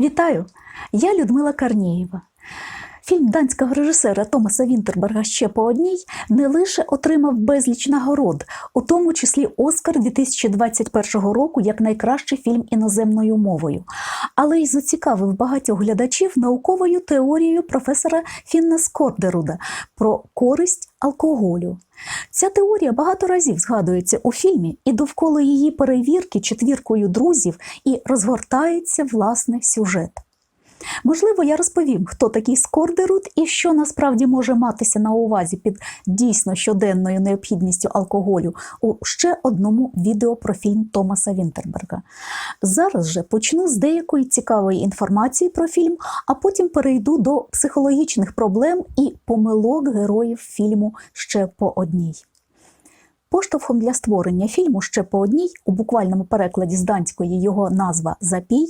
Вітаю! Я Людмила Карнієва. Фільм данського режисера Томаса Вінтерберга ще по одній не лише отримав безліч нагород, у тому числі Оскар 2021 року як найкращий фільм іноземною мовою, але й зацікавив багатьох глядачів науковою теорією професора Фінна Скордеруда про користь алкоголю. Ця теорія багато разів згадується у фільмі, і довкола її перевірки четвіркою друзів і розгортається власне сюжет. Можливо, я розповім, хто такий Скордерут і що насправді може матися на увазі під дійсно щоденною необхідністю алкоголю у ще одному відео про фільм Томаса Вінтерберга. Зараз же почну з деякої цікавої інформації про фільм, а потім перейду до психологічних проблем і помилок героїв фільму ще по одній. Поштовхом для створення фільму ще по одній, у буквальному перекладі з данської його назва Запій,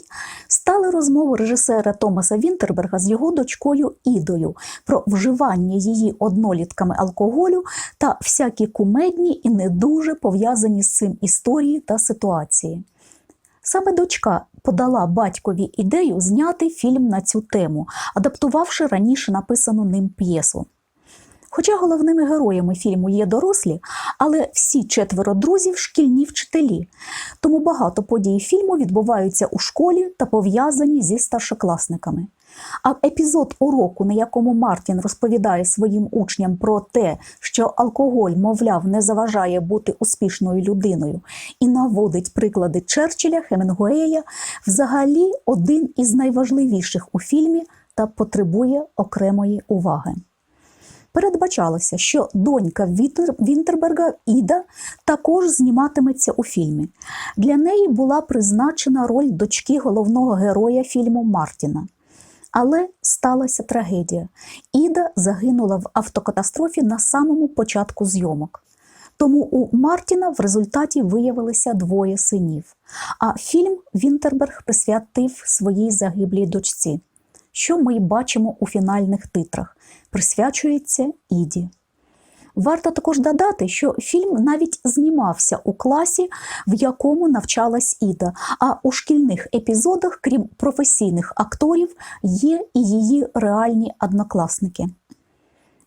стали розмови режисера Томаса Вінтерберга з його дочкою Ідою про вживання її однолітками алкоголю та всякі кумедні і не дуже пов'язані з цим історії та ситуації. Саме дочка подала батькові ідею зняти фільм на цю тему, адаптувавши раніше написану ним п'єсу. Хоча головними героями фільму є дорослі, але всі четверо друзів шкільні вчителі, тому багато подій фільму відбуваються у школі та пов'язані зі старшокласниками. А епізод уроку, на якому Мартін розповідає своїм учням про те, що алкоголь, мовляв, не заважає бути успішною людиною, і наводить приклади Черчилля, Хемінгуея, взагалі один із найважливіших у фільмі та потребує окремої уваги передбачалося, що донька Вінтерберга Іда також зніматиметься у фільмі. Для неї була призначена роль дочки головного героя фільму Мартіна. Але сталася трагедія. Іда загинула в автокатастрофі на самому початку зйомок. Тому у Мартіна в результаті виявилися двоє синів. А фільм Вінтерберг присвятив своїй загиблій дочці що ми й бачимо у фінальних титрах, присвячується Іді. Варто також додати, що фільм навіть знімався у класі, в якому навчалась Іда. А у шкільних епізодах, крім професійних акторів, є і її реальні однокласники.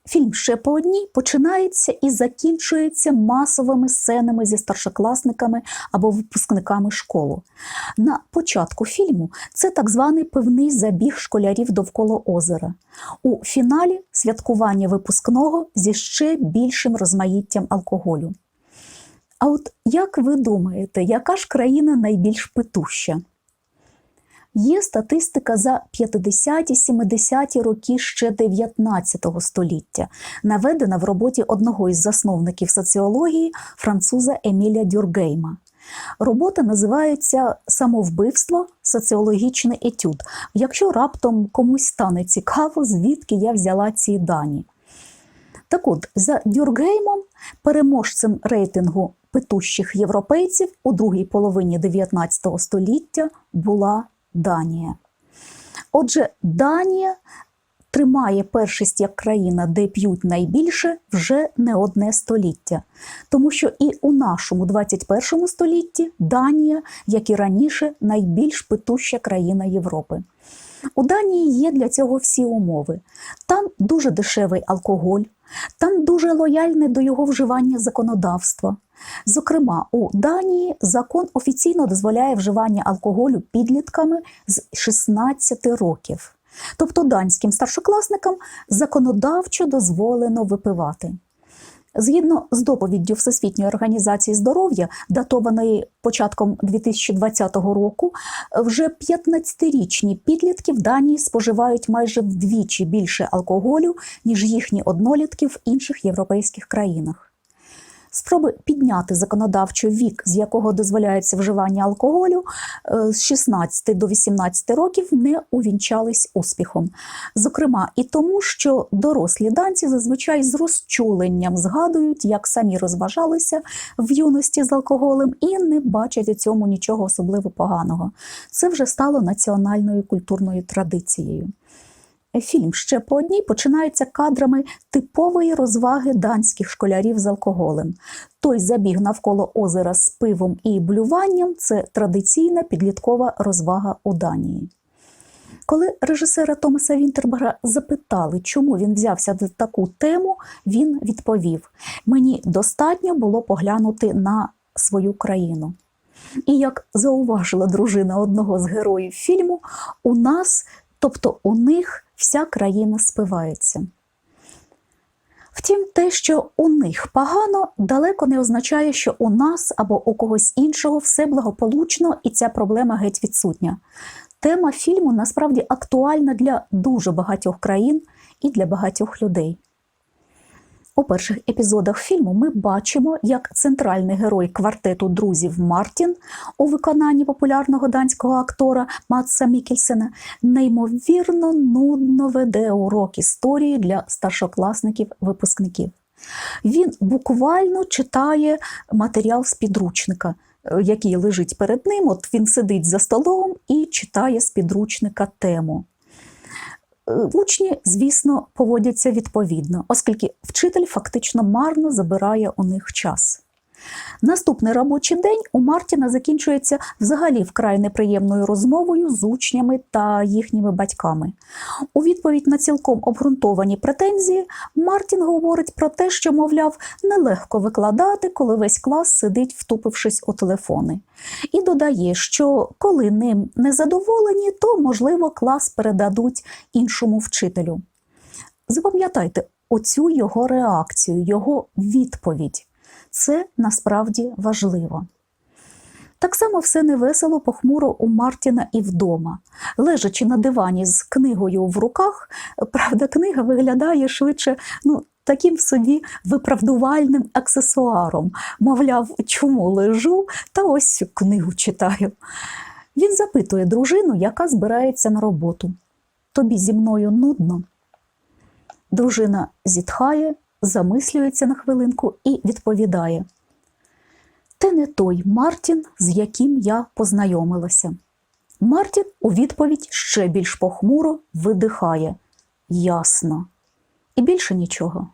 Фільм ще по одній починається і закінчується масовими сценами зі старшокласниками або випускниками школи. На початку фільму це так званий певний забіг школярів довкола озера. У фіналі святкування випускного зі ще більшим розмаїттям алкоголю. А от як ви думаєте, яка ж країна найбільш питуща? Є статистика за 50-70 роки ще 19 століття, наведена в роботі одного із засновників соціології француза Еміля Дюргейма. Робота називається Самовбивство, соціологічний етюд. Якщо раптом комусь стане цікаво, звідки я взяла ці дані. Так от, за Дюргеймом, переможцем рейтингу питущих європейців у другій половині 19 століття була Данія. Отже, Данія тримає першість як країна, де п'ють найбільше вже не одне століття. Тому що і у нашому 21 столітті Данія, як і раніше, найбільш питуща країна Європи. У Данії є для цього всі умови. Там дуже дешевий алкоголь, там дуже лояльне до його вживання законодавство. Зокрема, у Данії закон офіційно дозволяє вживання алкоголю підлітками з 16 років. Тобто данським старшокласникам законодавчо дозволено випивати. Згідно з доповіддю Всесвітньої організації здоров'я, датованої початком 2020 року, вже 15-річні підлітки в Данії споживають майже вдвічі більше алкоголю, ніж їхні однолітки в інших європейських країнах. Спроби підняти законодавчий вік, з якого дозволяється вживання алкоголю е, з 16 до 18 років, не увінчались успіхом. Зокрема, і тому, що дорослі данці зазвичай з розчуленням згадують, як самі розважалися в юності з алкоголем, і не бачать у цьому нічого особливо поганого. Це вже стало національною культурною традицією. Фільм ще по одній починається кадрами типової розваги данських школярів з алкоголем. Той забіг навколо озера з пивом і блюванням це традиційна підліткова розвага у Данії. Коли режисера Томаса Вінтербера запитали, чому він взявся за таку тему, він відповів: мені достатньо було поглянути на свою країну. І як зауважила дружина одного з героїв фільму, у нас, тобто у них, вся країна спивається. Втім, те, що у них погано, далеко не означає, що у нас або у когось іншого все благополучно і ця проблема геть відсутня. Тема фільму насправді актуальна для дуже багатьох країн і для багатьох людей. У перших епізодах фільму ми бачимо, як центральний герой квартету друзів Мартін у виконанні популярного данського актора Матса Мікельсена неймовірно нудно веде урок історії для старшокласників-випускників. Він буквально читає матеріал з підручника, е, який лежить перед ним. От він сидить за столом і читає з підручника тему. Е, Учні, звісно, поводяться відповідно, оскільки вчитель фактично марно забирає у них час. Наступний робочий день у Мартіна закінчується взагалі вкрай неприємною розмовою з учнями та їхніми батьками. У відповідь на цілком обґрунтовані претензії Мартін говорить про те, що, мовляв, нелегко викладати, коли весь клас сидить, втупившись у телефони. І додає, що коли ним не задоволені, то, можливо, клас передадуть іншому вчителю. Запам'ятайте оцю його реакцію, його відповідь. Це насправді важливо. Так само все невесело похмуро у Мартіна і вдома. Лежачи на дивані з книгою в руках, правда, книга виглядає швидше ну, таким собі виправдувальним аксесуаром. Мовляв, чому лежу, та ось книгу читаю. Він запитує дружину, яка збирається на роботу. Тобі зі мною нудно. Дружина зітхає, замислюється на хвилинку і відповідає: Ти не той Мартін, з яким я познайомилася. Мартін у відповідь ще більш похмуро видихає. Ясно. І більше нічого.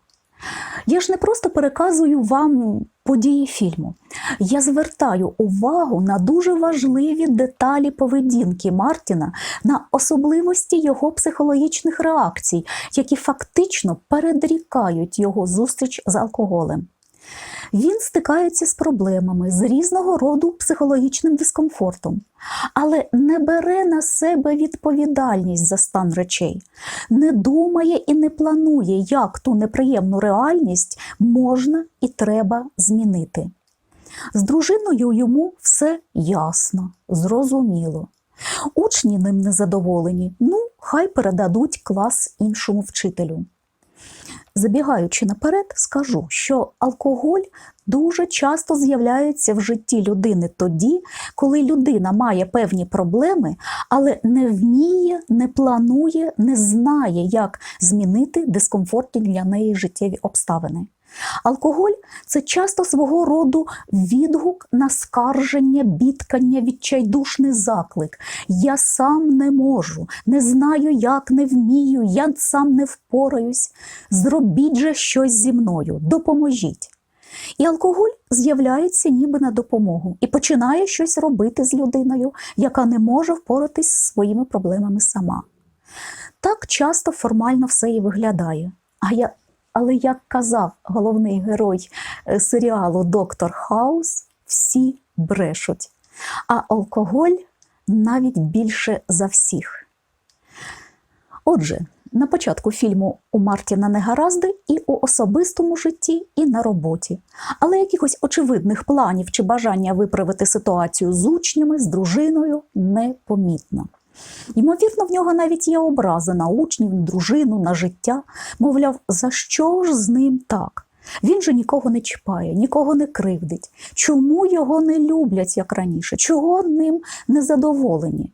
Я ж не просто переказую вам події фільму. Я звертаю увагу на дуже важливі деталі поведінки Мартіна, на особливості його психологічних реакцій, які фактично передрікають його зустріч з алкоголем. Він стикається з проблемами з різного роду психологічним дискомфортом, але не бере на себе відповідальність за стан речей, не думає і не планує, як ту неприємну реальність можна і треба змінити. З дружиною йому все ясно, зрозуміло. Учні ним незадоволені, ну, хай передадуть клас іншому вчителю. Забігаючи наперед, скажу, що алкоголь дуже часто з'являється в житті людини тоді, коли людина має певні проблеми, але не вміє, не планує, не знає, як змінити дискомфортні для неї життєві обставини. Алкоголь це часто свого роду відгук на скарження, бідкання, відчайдушний заклик. Я сам не можу, не знаю, як не вмію, я сам не впораюсь. Зробіть же щось зі мною, допоможіть. І алкоголь з'являється ніби на допомогу і починає щось робити з людиною, яка не може впоратись з своїми проблемами сама. Так часто формально все і виглядає. А я але як казав головний герой е, серіалу Доктор Хаус, всі брешуть, а алкоголь навіть більше за всіх. Отже, на початку фільму у Мартіна негаразди і у особистому житті, і на роботі, але якихось очевидних планів чи бажання виправити ситуацію з учнями, з дружиною непомітно. Ймовірно, в нього навіть є образи на учнів, дружину, на життя. Мовляв, за що ж з ним так? Він же нікого не чіпає, нікого не кривдить. Чому його не люблять, як раніше? Чого ним не задоволені?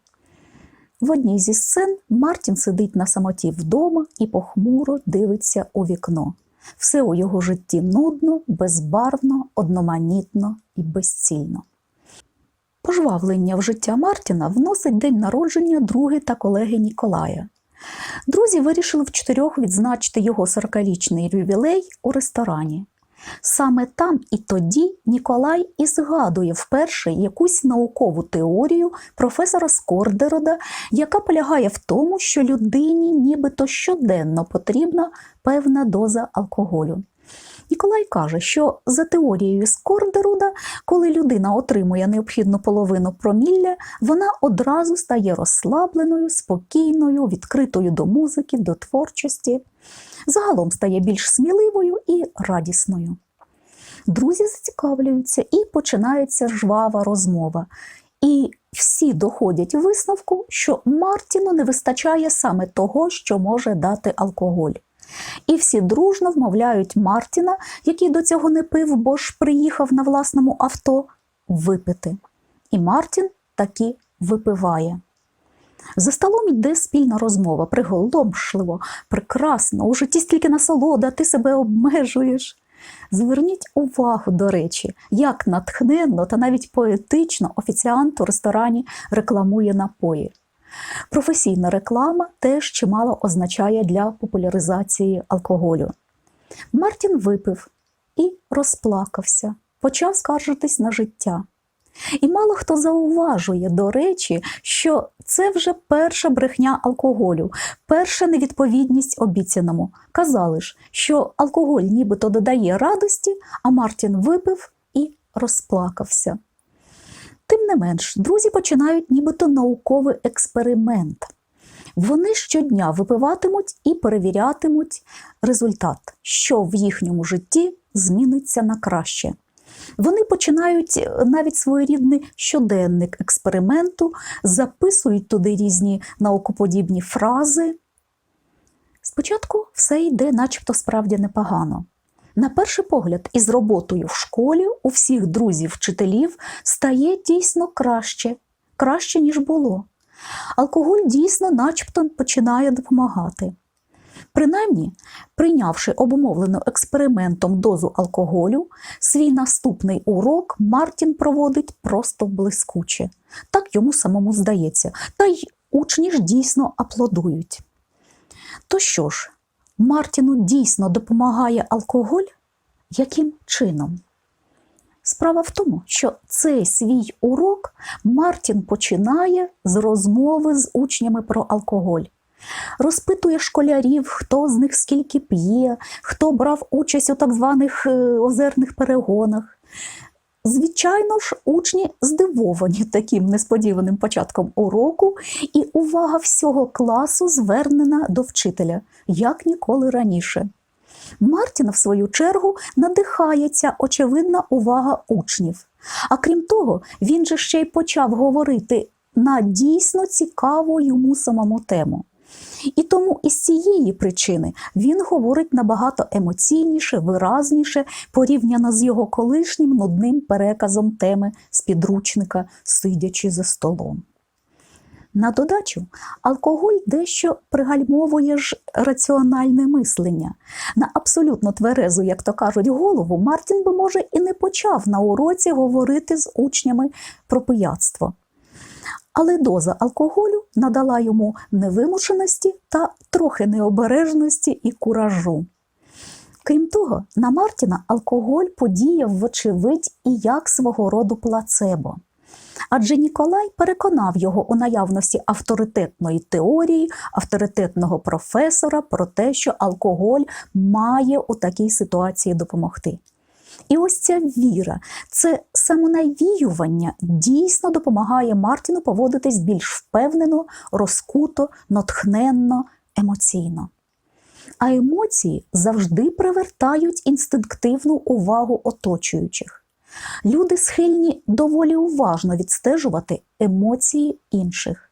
В одній зі сцен Мартін сидить на самоті вдома і похмуро дивиться у вікно. Все у його житті нудно, безбарвно, одноманітно і безцільно. Пожвавлення в життя Мартіна вносить день народження други та колеги Ніколая. Друзі вирішили в чотирьох відзначити його 40-річний ювілей у ресторані. Саме там і тоді Ніколай і згадує вперше якусь наукову теорію професора Скордерода, яка полягає в тому, що людині нібито щоденно потрібна певна доза алкоголю. Ніколай каже, що за теорією Скордеруда, коли людина отримує необхідну половину промілля, вона одразу стає розслабленою, спокійною, відкритою до музики, до творчості, загалом стає більш сміливою і радісною. Друзі зацікавлюються і починається жвава розмова. І всі доходять висновку, що Мартіну не вистачає саме того, що може дати алкоголь. І всі дружно вмовляють Мартіна, який до цього не пив, бо ж приїхав на власному авто, випити. І Мартін таки випиває. За столом йде спільна розмова, приголомшливо, прекрасно, у житті стільки насолода, ти себе обмежуєш. Зверніть увагу, до речі, як натхненно та навіть поетично офіціант у ресторані рекламує напої. Професійна реклама теж чимало означає для популяризації алкоголю. Мартін випив і розплакався, почав скаржитись на життя. І мало хто зауважує, до речі, що це вже перша брехня алкоголю, перша невідповідність обіцяному. Казали ж, що алкоголь нібито додає радості, а Мартін випив і розплакався. Тим не менш, друзі починають нібито науковий експеримент. Вони щодня випиватимуть і перевірятимуть результат, що в їхньому житті зміниться на краще. Вони починають навіть своєрідний щоденник експерименту, записують туди різні наукоподібні фрази. Спочатку все йде, начебто справді непогано. На перший погляд, із роботою в школі у всіх друзів-вчителів стає дійсно краще, краще, ніж було. Алкоголь дійсно, начебто, починає допомагати. Принаймні, прийнявши обумовлену експериментом дозу алкоголю, свій наступний урок Мартін проводить просто блискуче. Так йому самому здається, та й учні ж дійсно аплодують. То що ж, Мартіну дійсно допомагає алкоголь? Яким чином? Справа в тому, що цей свій урок Мартін починає з розмови з учнями про алкоголь. Розпитує школярів, хто з них скільки п'є, хто брав участь у так званих е, озерних перегонах. Звичайно ж, учні здивовані таким несподіваним початком уроку, і увага всього класу звернена до вчителя, як ніколи раніше. Мартіна, в свою чергу, надихається очевидна увага учнів. А крім того, він же ще й почав говорити на дійсно цікаву йому самому тему. І тому із цієї причини він говорить набагато емоційніше, виразніше, порівняно з його колишнім нудним переказом теми з підручника, сидячи за столом. На додачу, алкоголь дещо пригальмовує ж раціональне мислення. На абсолютно тверезу, як то кажуть, голову Мартін би, може, і не почав на уроці говорити з учнями про пияцтво. Але доза алкоголю надала йому невимушеності та трохи необережності і куражу. Крім того, на Мартіна алкоголь подіяв, вочевидь, і як свого роду плацебо. Адже Ніколай переконав його у наявності авторитетної теорії, авторитетного професора про те, що алкоголь має у такій ситуації допомогти. І ось ця віра, це самонавіювання дійсно допомагає Мартіну поводитись більш впевнено, розкуто, натхненно, емоційно. А емоції завжди привертають інстинктивну увагу оточуючих. Люди схильні доволі уважно відстежувати емоції інших.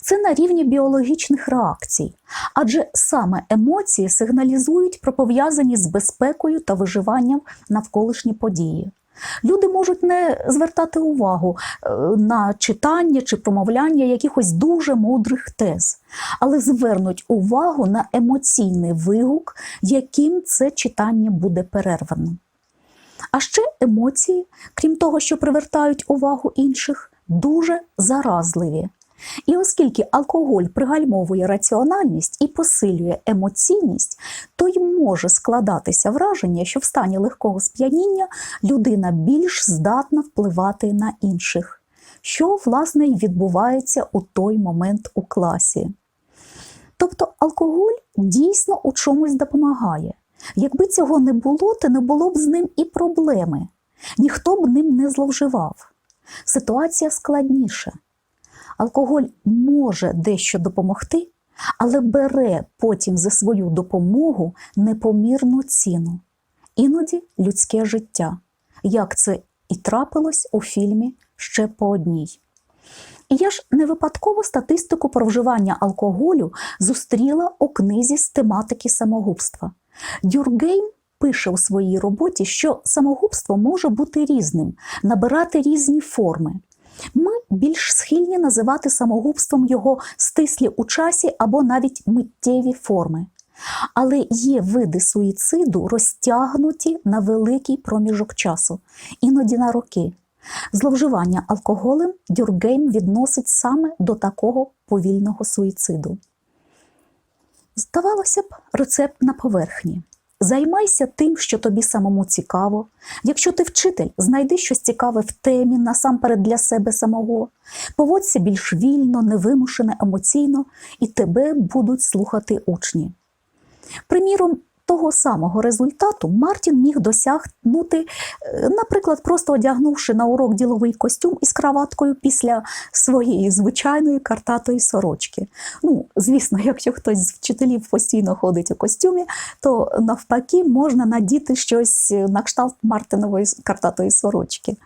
Це на рівні біологічних реакцій, адже саме емоції сигналізують про пов'язані з безпекою та виживанням навколишні події. Люди можуть не звертати увагу е, на читання чи промовляння якихось дуже мудрих тез, але звернуть увагу на емоційний вигук, яким це читання буде перервано. А ще емоції, крім того, що привертають увагу інших, дуже заразливі. І оскільки алкоголь пригальмовує раціональність і посилює емоційність, то й може складатися враження, що в стані легкого сп'яніння людина більш здатна впливати на інших, що, власне, й відбувається у той момент у класі. Тобто алкоголь дійсно у чомусь допомагає. Якби цього не було, то не було б з ним і проблеми. Ніхто б ним не зловживав. Ситуація складніша. Алкоголь може дещо допомогти, але бере потім за свою допомогу непомірну ціну, іноді людське життя, як це і трапилось у фільмі ще по одній. І я ж не випадково статистику про вживання алкоголю зустріла у книзі з тематики самогубства. Дюргейм пише у своїй роботі, що самогубство може бути різним, набирати різні форми. Більш схильні називати самогубством його стислі у часі або навіть миттєві форми. Але є види суїциду, розтягнуті на великий проміжок часу, іноді на роки. Зловживання алкоголем Дюргейм відносить саме до такого повільного суїциду. Здавалося б, рецепт на поверхні. Займайся тим, що тобі самому цікаво. Якщо ти вчитель, знайди щось цікаве в темі, насамперед для себе самого. Поводься більш вільно, невимушено, емоційно, і тебе будуть слухати учні. Приміром, того самого результату Мартін міг досягнути, е, наприклад, просто одягнувши на урок діловий костюм із краваткою після своєї звичайної картатої сорочки. Ну, звісно, якщо хтось з вчителів постійно ходить у костюмі, то навпаки можна надіти щось на кшталт Мартинової картатої сорочки.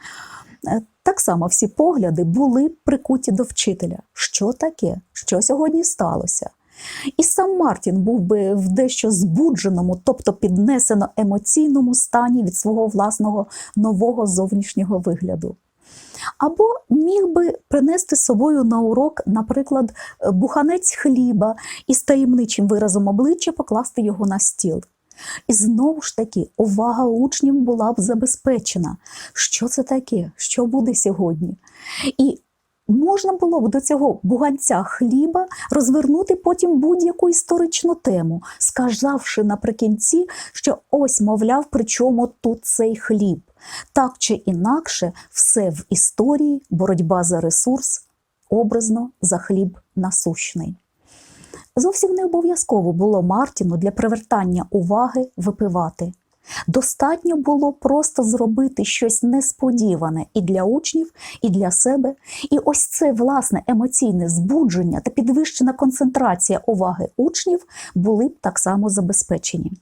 Е, Так само всі погляди були прикуті до вчителя. Що таке? Що сьогодні сталося? І сам Мартін був би в дещо збудженому, тобто піднесено емоційному стані від свого власного нового зовнішнього вигляду. Або міг би принести з собою на урок, наприклад, буханець хліба і з таємничим виразом обличчя покласти його на стіл. І знову ж таки, увага учнів була б забезпечена. Що це таке? Що буде сьогодні? І можна було б до цього буганця хліба розвернути потім будь-яку історичну тему, сказавши наприкінці, що ось, мовляв, при чому тут цей хліб. Так чи інакше, все в історії боротьба за ресурс, образно за хліб насущний. Зовсім не обов'язково було Мартіну для привертання уваги випивати. Достатньо було просто зробити щось несподіване і для учнів, і для себе. І ось це власне емоційне збудження та підвищена концентрація уваги учнів були б так само забезпечені.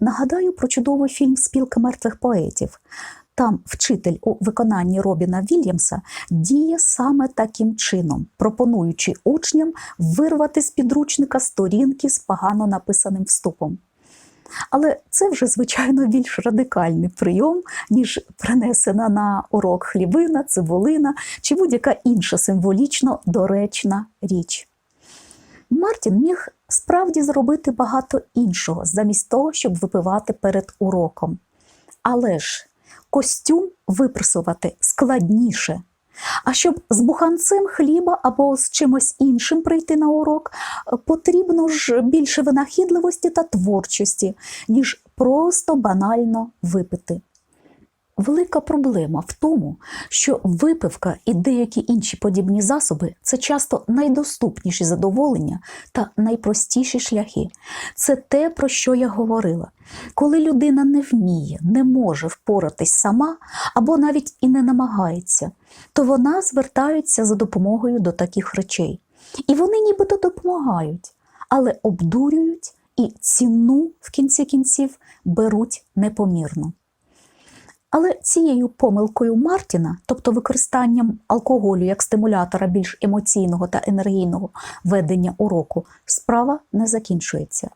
Нагадаю про чудовий фільм Спілка мертвих поетів. Там вчитель у виконанні Робіна Вільямса діє саме таким чином, пропонуючи учням вирвати з підручника сторінки з погано написаним вступом. Але це вже, звичайно, більш радикальний прийом, ніж принесена на урок хлібина, цибулина чи будь-яка інша символічно доречна річ. Мартін міг справді зробити багато іншого, замість того, щоб випивати перед уроком. Але ж костюм випресувати складніше. А щоб з буханцем хліба або з чимось іншим прийти на урок, потрібно ж більше винахідливості та творчості, ніж просто банально випити. Велика проблема в тому, що випивка і деякі інші подібні засоби це часто найдоступніші задоволення та найпростіші шляхи. Це те, про що я говорила. Коли людина не вміє, не може впоратись сама або навіть і не намагається, то вона звертається за допомогою до таких речей. І вони нібито допомагають, але обдурюють і ціну в кінці кінців беруть непомірно. Але цією помилкою Мартіна, тобто використанням алкоголю як стимулятора більш емоційного та енергійного ведення уроку, справа не закінчується.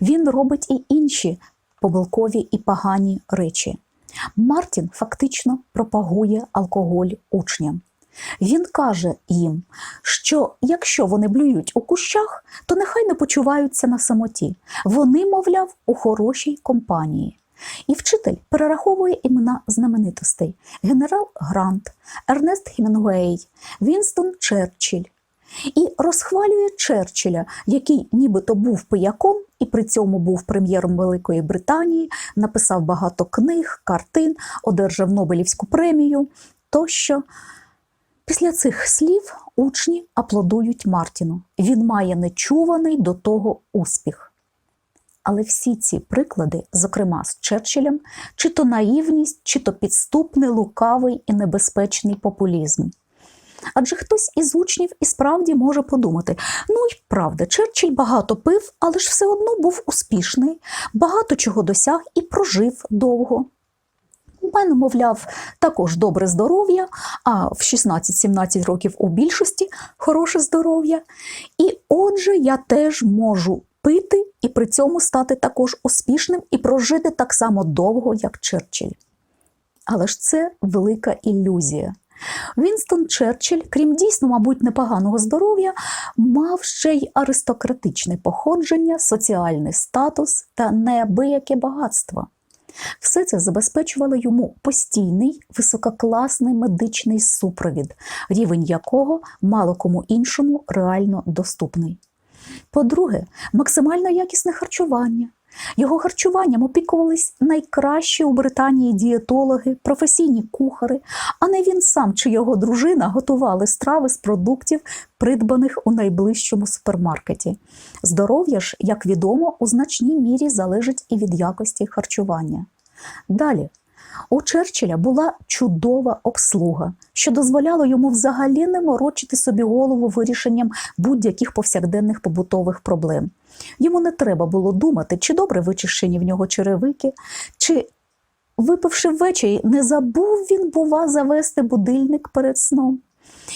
Він робить і інші помилкові і погані речі. Мартін фактично пропагує алкоголь учням. Він каже їм, що якщо вони блюють у кущах, то нехай не почуваються на самоті. Вони, мовляв, у хорошій компанії. І вчитель перераховує імена знаменитостей: генерал Грант, Ернест Хемінгуей, Вінстон Черчилль, і розхвалює Черчилля, який нібито був пияком і при цьому був прем'єром Великої Британії, написав багато книг, картин, одержав Нобелівську премію тощо. Після цих слів учні аплодують Мартіну. Він має нечуваний до того успіх. Але всі ці приклади, зокрема з Черчиллем, чи то наївність, чи то підступний, лукавий і небезпечний популізм. Адже хтось із учнів і справді може подумати: ну й правда, Черчилль багато пив, але ж все одно був успішний, багато чого досяг і прожив довго. У мене, мовляв, також добре здоров'я, а в 16-17 років у більшості хороше здоров'я. І отже, я теж можу пити і при цьому стати також успішним і прожити так само довго, як Черчилль. Але ж це велика ілюзія. Вінстон Черчилль, крім дійсно, мабуть, непоганого здоров'я, мав ще й аристократичне походження, соціальний статус та неабияке багатство. Все це забезпечувало йому постійний висококласний медичний супровід, рівень якого мало кому іншому реально доступний. По-друге, максимально якісне харчування. Його харчуванням опікувались найкращі у Британії дієтологи, професійні кухари, а не він сам чи його дружина готували страви з продуктів, придбаних у найближчому супермаркеті. Здоров'я ж, як відомо, у значній мірі залежить і від якості харчування. Далі. У Черчилля була чудова обслуга, що дозволяло йому взагалі не морочити собі голову вирішенням будь-яких повсякденних побутових проблем. Йому не треба було думати, чи добре вичищені в нього черевики, чи, випивши ввечері, не забув він, бува, завести будильник перед сном.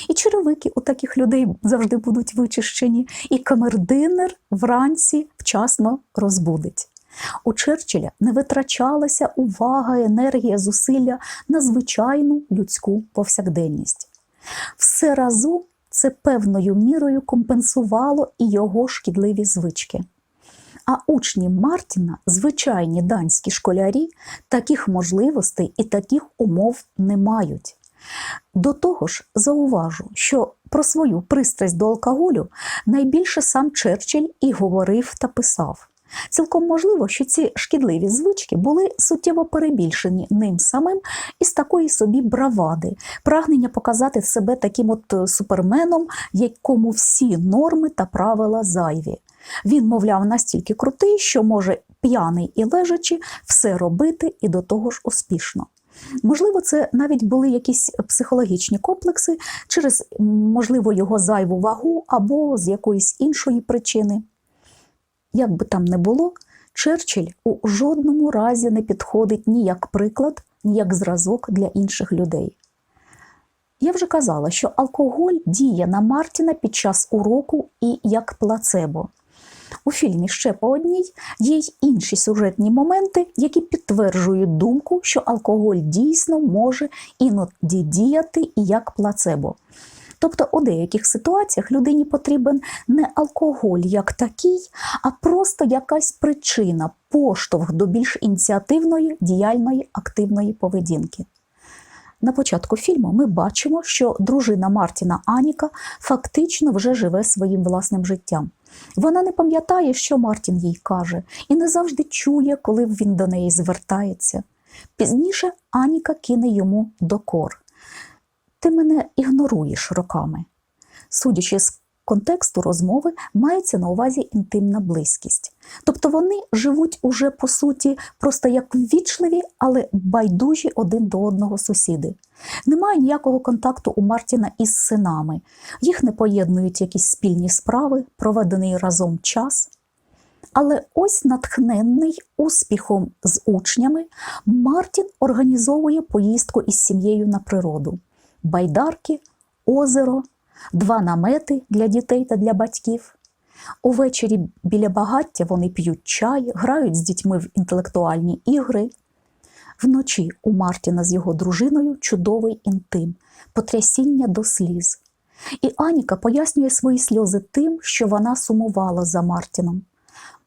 І черевики у таких людей завжди будуть вичищені, і камердинер вранці вчасно розбудить. У Черчилля не витрачалася увага, енергія, зусилля на звичайну людську повсякденність. Все разом це певною мірою компенсувало і його шкідливі звички. А учні Мартіна, звичайні данські школярі, таких можливостей і таких умов не мають. До того ж, зауважу, що про свою пристрасть до алкоголю найбільше сам Черчилль і говорив та писав. Цілком можливо, що ці шкідливі звички були суттєво перебільшені ним самим із такої собі бравади, прагнення показати себе таким от е, суперменом, якому всі норми та правила зайві. Він, мовляв, настільки крутий, що може п'яний і лежачи все робити і до того ж успішно. Можливо, це навіть були якісь психологічні комплекси через, можливо, його зайву вагу або з якоїсь іншої причини. Як би там не було, Черчилль у жодному разі не підходить ні як приклад, ні як зразок для інших людей. Я вже казала, що алкоголь діє на Мартіна під час уроку і як плацебо. У фільмі ще по одній є й інші сюжетні моменти, які підтверджують думку, що алкоголь дійсно може іноді діяти і як плацебо. Тобто у деяких ситуаціях людині потрібен не алкоголь як такий, а просто якась причина, поштовх до більш ініціативної, діяльної, активної поведінки. На початку фільму ми бачимо, що дружина Мартіна Аніка фактично вже живе своїм власним життям. Вона не пам'ятає, що Мартін їй каже, і не завжди чує, коли він до неї звертається. Пізніше Аніка кине йому докор. Ти мене ігноруєш роками. Судячи з контексту розмови, мається на увазі інтимна близькість. Тобто вони живуть уже по суті просто як ввічливі, але байдужі один до одного сусіди. Немає ніякого контакту у Мартіна із синами, їх не поєднують якісь спільні справи, проведений разом час. Але ось натхненний успіхом з учнями, Мартін організовує поїздку із сім'єю на природу байдарки, озеро, два намети для дітей та для батьків. Увечері біля багаття вони п'ють чай, грають з дітьми в інтелектуальні ігри. Вночі у Мартіна з його дружиною чудовий інтим, потрясіння до сліз. І Аніка пояснює свої сльози тим, що вона сумувала за Мартіном.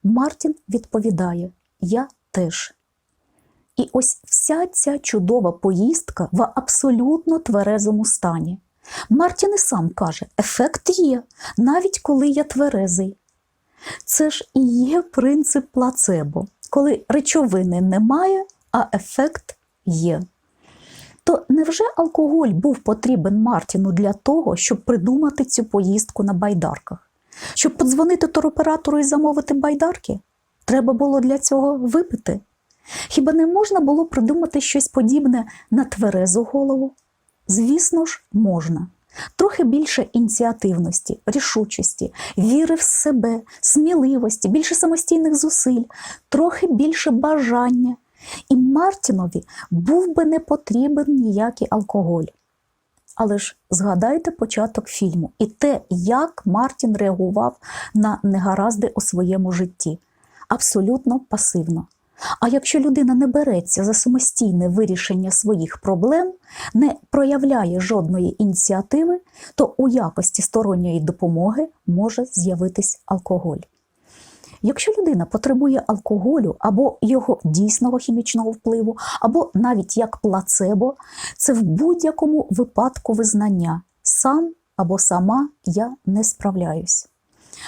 Мартін відповідає: Я теж. І ось вся ця чудова поїздка в абсолютно тверезому стані. Мартін і сам каже, ефект є, навіть коли я тверезий. Це ж і є принцип плацебо, коли речовини немає, а ефект є. То невже алкоголь був потрібен Мартіну для того, щоб придумати цю поїздку на байдарках? Щоб подзвонити туроператору і замовити байдарки? Треба було для цього випити. Хіба не можна було придумати щось подібне на тверезу голову? Звісно ж, можна. Трохи більше ініціативності, рішучості, віри в себе, сміливості, більше самостійних зусиль, трохи більше бажання. І Мартінові був би не потрібен ніякий алкоголь. Але ж згадайте початок фільму і те, як Мартін реагував на негаразди у своєму житті. Абсолютно пасивно. А якщо людина не береться за самостійне вирішення своїх проблем, не проявляє жодної ініціативи, то у якості сторонньої допомоги може з'явитись алкоголь. Якщо людина потребує алкоголю або його дійсного хімічного впливу, або навіть як плацебо, це в будь-якому випадку визнання сам або сама я не справляюсь.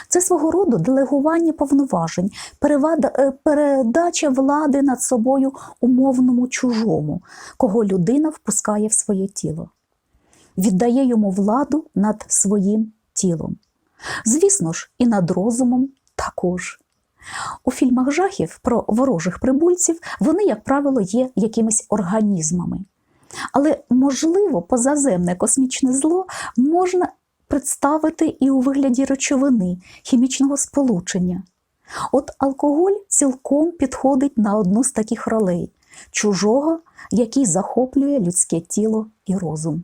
Це свого роду делегування повноважень, е, передача влади над собою умовному чужому, кого людина впускає в своє тіло, віддає йому владу над своїм тілом. Звісно ж, і над розумом також. У фільмах жахів про ворожих прибульців вони, як правило, є якимись організмами. Але, можливо, позаземне космічне зло можна представити і у вигляді речовини, хімічного сполучення. От алкоголь цілком підходить на одну з таких ролей чужого, який захоплює людське тіло і розум.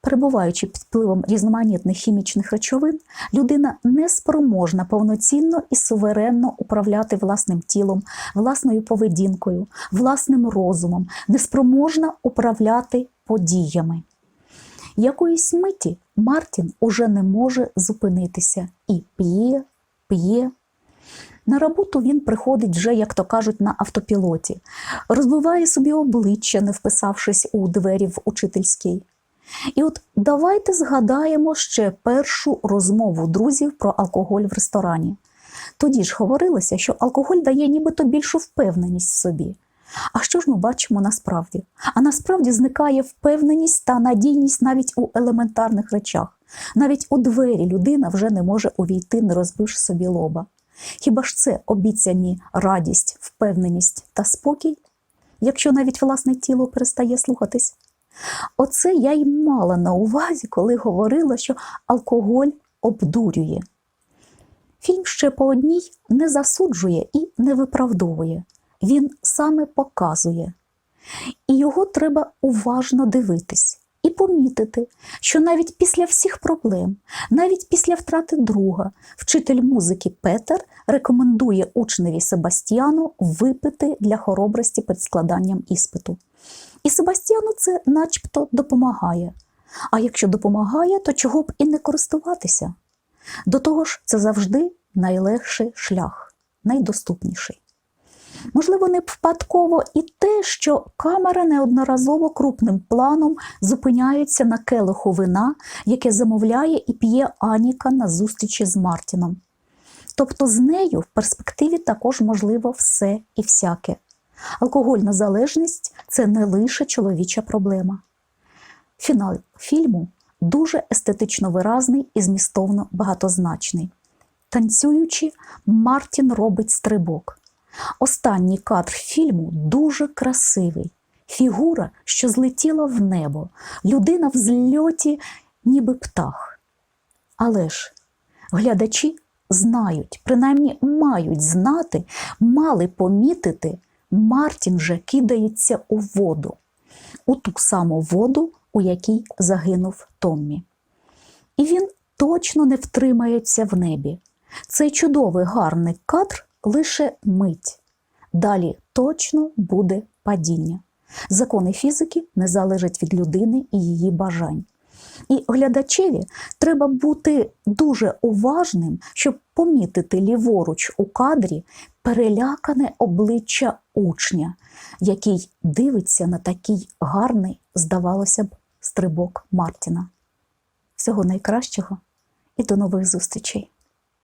Перебуваючи під впливом різноманітних хімічних речовин, людина не спроможна повноцінно і суверенно управляти власним тілом, власною поведінкою, власним розумом, не спроможна управляти подіями. Якоїсь миті Мартін уже не може зупинитися і п'є, п'є. На роботу він приходить вже, як то кажуть, на автопілоті, розбиває собі обличчя, не вписавшись у двері в учительській. І от давайте згадаємо ще першу розмову друзів про алкоголь в ресторані. Тоді ж говорилося, що алкоголь дає нібито більшу впевненість в собі. А що ж ми бачимо насправді? А насправді зникає впевненість та надійність навіть у елементарних речах. Навіть у двері людина вже не може увійти, не розбивши собі лоба. Хіба ж це обіцяні радість, впевненість та спокій, якщо навіть власне тіло перестає слухатись? Оце я й мала на увазі, коли говорила, що алкоголь обдурює. Фільм ще по одній не засуджує і не виправдовує. Він саме показує. І його треба уважно дивитись і помітити, що навіть після всіх проблем, навіть після втрати друга, вчитель музики Петер рекомендує учневі Себастьяну випити для хоробрості перед складанням іспиту. І Себастьяну це начебто допомагає. А якщо допомагає, то чого б і не користуватися? До того ж, це завжди найлегший шлях, найдоступніший. Можливо, не випадково і те, що камера неодноразово крупним планом зупиняється на келиху вина, яке замовляє і п'є Аніка на зустрічі з Мартіном. Тобто з нею в перспективі також можливо все і всяке. Алкогольна залежність це не лише чоловіча проблема. Фінал фільму дуже естетично виразний і змістовно багатозначний. Танцюючи, Мартін робить стрибок. Останній кадр фільму дуже красивий. Фігура, що злетіла в небо, людина в зльоті, ніби птах. Але ж глядачі знають, принаймні мають знати, мали помітити, Мартін же кидається у воду, у ту саму воду, у якій загинув Томмі. І він точно не втримається в небі. Цей чудовий гарний кадр лише мить. Далі точно буде падіння. Закони фізики не залежать від людини і її бажань. І глядачеві треба бути дуже уважним, щоб помітити ліворуч у кадрі перелякане обличчя учня, який дивиться на такий гарний, здавалося б, Стрибок Мартіна. Всього найкращого і до нових зустрічей!